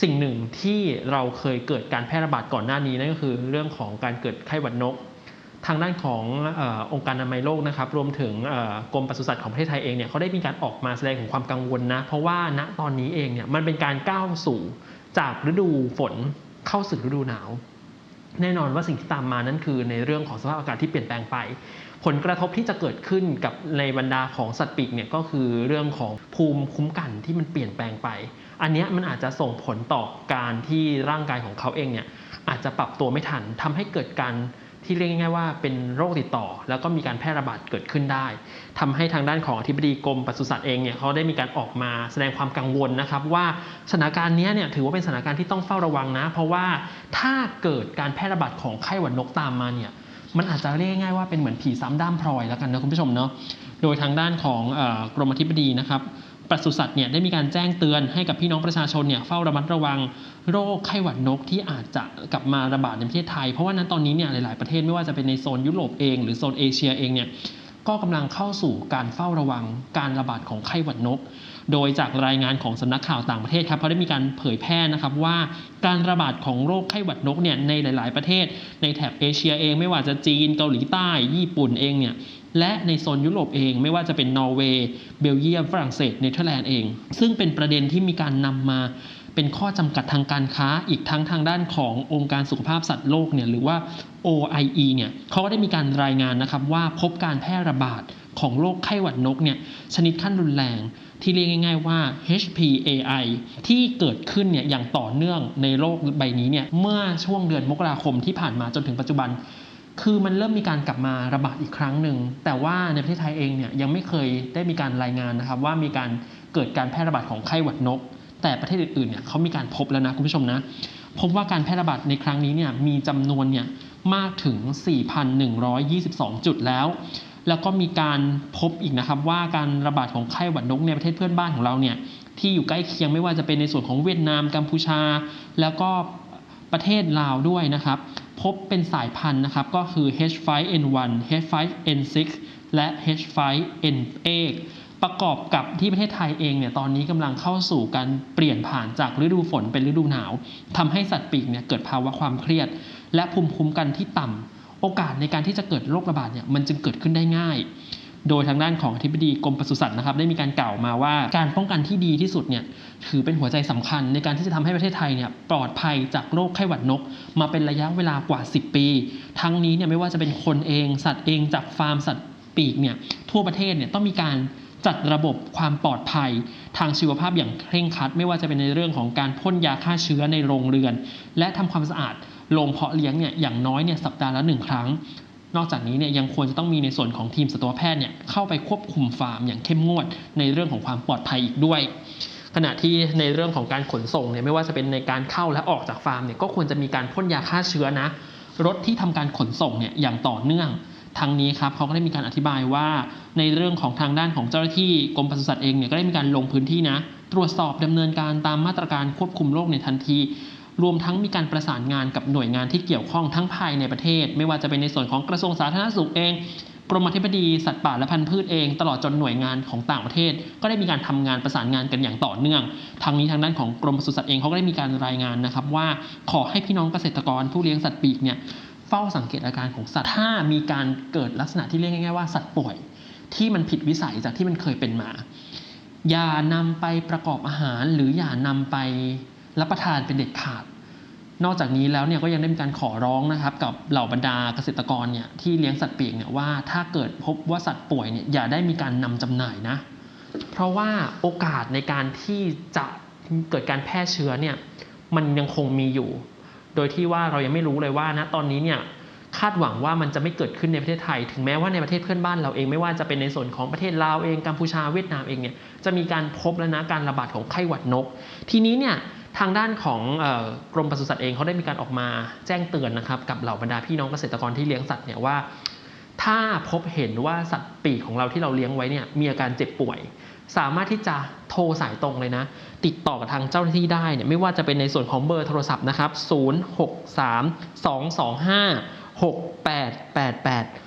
สิ่งหนึ่งที่เราเคยเกิดการแพร่ระบาดก่อนหน้านี้นั่นก็คือเรื่องของการเกิดไข้หวัดนก ทางด้านของอองค์การอนามัยโลกนะครับรวมถึงกรมปศุสัตว์ของประเทศไทยเองเนี่ยเขาได้มีการออกมาแสดงถึงความกังวลนะ เพราะว่าณตอนนี้เองเนี่ยมันเป็นการก้าวสู่จากฤดูฝนเข้าสู่ฤดูหนาว แน่นอนว่าสิ่งที่ตามมานั่นคือในเรื่องของสภาพอากาศที่เปลี่ยนแปลงไป ผลกระทบที่จะเกิดขึ้นกับในบรรดาของสัตว์ปีกเนี่ยก็คือเรื่องของภูมิคุ้มกันที่มันเปลี่ยนแปลงไป อันนี้มันอาจจะส่งผลต่อการที่ร่างกายของเขาเองเนี่ยอาจจะปรับตัวไม่ทันทำให้เกิดการ ที่เรียกง่ายๆว่าเป็นโรคติดต่อ แล้วก็มีการแพร่ระบาดเกิดขึ้นได้ทำให้ทางด้านของอธิบดีกรมปศุสัตว์เองเนี่ยเขาได้มีการออกมาแสดงความกังวลนะครับ ว่าสถานการณ์นี้เนี่ยถือว่าเป็นสถานการณ์ที่ต้องเฝ้าระวังนะ เพราะว่าถ้าเกิดการแพร่ระบาดของไข้หวัดนกตามมาเนี่ยมันอาจจะเรียกง่ายๆว่าเป็นเหมือนผีซ้ำด้ามพลอยแล้วกันนะคุณผู้ชมเนาะโดยทางด้านของอกรมอธิบดีนะครับ ปศุสัตว์เนี่ยได้มีการแจ้งเตือนให้กับพี่น้องประชาชนเนี่ยเฝ้าระมัดระวังโรคไข้หวัดนกที่อาจจะกลับมาระบาดในประเทศไทย เพราะว่านั้นตอนนี้เนี่ยหลาย ๆ ประเทศไม่ว่าจะเป็นในโซนยุโรปเองหรือโซนเอเชียเองเนี่ยก็กำลังเข้าสู่การเฝ้าระวังการระบาดของไข้หวัดนก โดยจากรายงานของสำนักข่าวต่างประเทศครับเขาได้มีการเผยแพร่นะครับว่าการระบาดของโรคไข้หวัดนกเนี่ยในหลาย ๆ ประเทศ ในแถบเอเชียเองไม่ว่าจะจีนเกาหลีใต้ ญี่ปุ่นเองเนี่ย และในโซนยุโรปเองไม่ว่าจะเป็นนอร์เวย์เบลเยียมฝรั่งเศสเนเธอร์แลนด์เอง ซึ่งเป็นประเด็นที่มีการนำมาเป็นข้อจำกัดทางการค้าอีกทั้งทางด้านขององค์การสุขภาพสัตว์โลกเนี่ยหรือว่า OIE เนี่ยเขาก็ได้มีการรายงานนะครับว่าพบการแพร่ระบาดของโรคไข้หวัดนกเนี่ยชนิดขั้นรุนแรง ที่เรียกง่ายๆว่า HPAI ที่เกิดขึ้นเนี่ยอย่างต่อเนื่องในโลกใบนี้เนี่ยเมื่อช่วงเดือนมกราคมที่ผ่านมาจนถึงปัจจุบัน คือมันเริ่มมีการกลับมาระบาดอีกครั้งหนึ่ง แต่ว่าในประเทศไทยเองเนี่ยยังไม่เคยได้มีการรายงานนะครับ ว่ามีการเกิดการแพร่ระบาดของไข้หวัดนก แต่ประเทศอื่นๆเนี่ยเขามีการพบแล้วนะคุณผู้ชมนะพบว่าการแพร่ระบาดในครั้งนี้เนี่ยมีจำนวนเนี่ยมากถึง 4,122 จุดแล้ว แล้วก็มีการพบอีกนะครับว่าการระบาดของไข้หวัดนกในประเทศเพื่อนบ้านของเราเนี่ยที่อยู่ใกล้เคียงไม่ว่าจะเป็นในส่วนของเวียดนามกัมพูชา แล้วก็ประเทศลาวด้วยนะครับ บเป็นสายพันธุ์นะครับก็คือ H5N1 H5N6 และ H5N8 ประกอบกับที่ประเทศไทยเองเนี่ยตอนนี้กำลังเข้าสู่การเปลี่ยนผ่านจากฤดูฝนเป็นฤดูหนาวทำให้สัตว์ปีกเนี่ยเกิดภาวะความเครียด และภูมิคุ้มกันที่ต่ำโอกาสในการที่จะเกิดโรคระบาดเนี่ยมันจึงเกิดขึ้นได้ง่าย โดยทางด้านของอธิบดีกรมปศุสัตว์นะครับได้มีการกล่าวมาว่าการป้องกันที่ดีที่สุดเนี่ยถือเป็นหัวใจสำคัญในการที่จะทำให้ประเทศไทยเนี่ยปลอดภัยจากโรคไข้หวัดนก มาเป็นระยะเวลากว่า 10 ปี ทั้งนี้เนี่ยไม่ว่าจะเป็นคนเองสัตว์เองจากฟาร์มสัตว์ปีกเนี่ยทั่วประเทศเนี่ยต้องมีการจัดระบบความปลอดภัย ทางชีวภาพอย่างเคร่งครัด ไม่ว่าจะเป็นในเรื่องของการพ่นยาฆ่าเชื้อในโรงเรือน และทำความสะอาดโรงเพาะเลี้ยงเนี่ยอย่างน้อยเนี่ยสัปดาห์ละหนึ่งครั้ง นอกจากนี้เนี่ยยังควรจะต้องมีในส่วนของทีมสัตวแพทย์เนี่ยเข้าไปควบคุมฟาร์มอย่างเข้มงวดในเรื่องของความปลอดภัยอีกด้วย ขณะที่ในเรื่องของการขนส่งเนี่ยไม่ว่าจะเป็นในการเข้าและออกจากฟาร์มเนี่ยก็ควรจะมีการพ่นยาฆ่าเชื้อนะรถที่ทำการขนส่งเนี่ยอย่างต่อเนื่องทางนี้ครับเขาก็ได้มีการอธิบายว่าในเรื่องของทางด้านของเจ้าหน้าที่กรมปศุสัตว์เองเนี่ยก็ได้มีการลงพื้นที่นะ ตรวจสอบดำเนินการตามมาตรการควบคุมโรคในทันที รวมทั้งมีการประสานงานกับหน่วยงานที่เกี่ยวข้องทั้งภายในประเทศ ไม่ว่าจะเป็นในส่วนของกระทรวงสาธารณสุขเองกรมอธิบดีสัตว์ป่าและพันธุ์พืชเอง ตลอดจนหน่วยงานของต่างประเทศ ก็ได้มีการทำงานประสานงานกันอย่างต่อเนื่อง ทางนี้ทางด้านของกรมปศุสัตว์เองเขาก็ได้มีการรายงานนะครับว่าขอให้พี่น้องเกษตรกรผู้เลี้ยงสัตว์ปีกเนี่ยเฝ้าสังเกตอาการของสัตว์ถ้ามีการเกิดลักษณะที่เรียกง่ายๆว่าสัตว์ป่วย ที่มันผิดวิสัยจากที่มันเคยเป็นมา อย่านำไปประกอบอาหารหรืออย่านำไป รับประทานเป็นเด็ดขาด นอกจากนี้แล้วเนี่ยก็ยังได้มีการขอร้องนะครับ กับเหล่าบรรดาเกษตรกรเนี่ยที่เลี้ยงสัตว์ปีกเนี่ยว่าถ้าเกิดพบว่าสัตว์ป่วยเนี่ยอย่าได้มีการนำจำหน่ายนะ เพราะว่าโอกาสในการที่จะเกิดการแพร่เชื้อเนี่ยมันยังคงมีอยู่ โดยที่ว่าเรายังไม่รู้เลยว่านะตอนนี้เนี่ยคาดหวังว่ามันจะไม่เกิดขึ้นในประเทศไทย ถึงแม้ว่าในประเทศเพื่อนบ้านเราเองไม่ว่าจะเป็นในส่วนของประเทศลาวเองกัมพูชาเวียดนามเองเนี่ยจะมีการพบแล้วนะการระบาดของไข้หวัดนก ทีนี้เนี่ย ทางด้านของออกรมปศุสัตว์เองเขาได้มีการออกมาแจ้งเตือนนะครับ กับเหล่าบรรดาพี่น้องเกษตรกรที่เลี้ยงสัตว์เนี่ยว่า ถ้าพบเห็นว่าสัตว์ปีกของเราที่เราเลี้ยงไว้เนี่ยมีอาการเจ็บป่วย สามารถที่จะโทรสายตรงเลยนะ ติดต่อกับทางเจ้าหน้าที่ได้เนี่ยไม่ว่าจะเป็นในส่วนของเบอร์โทรศัพท์นะครับ 0 6 3 2 2 5 6 8 8 8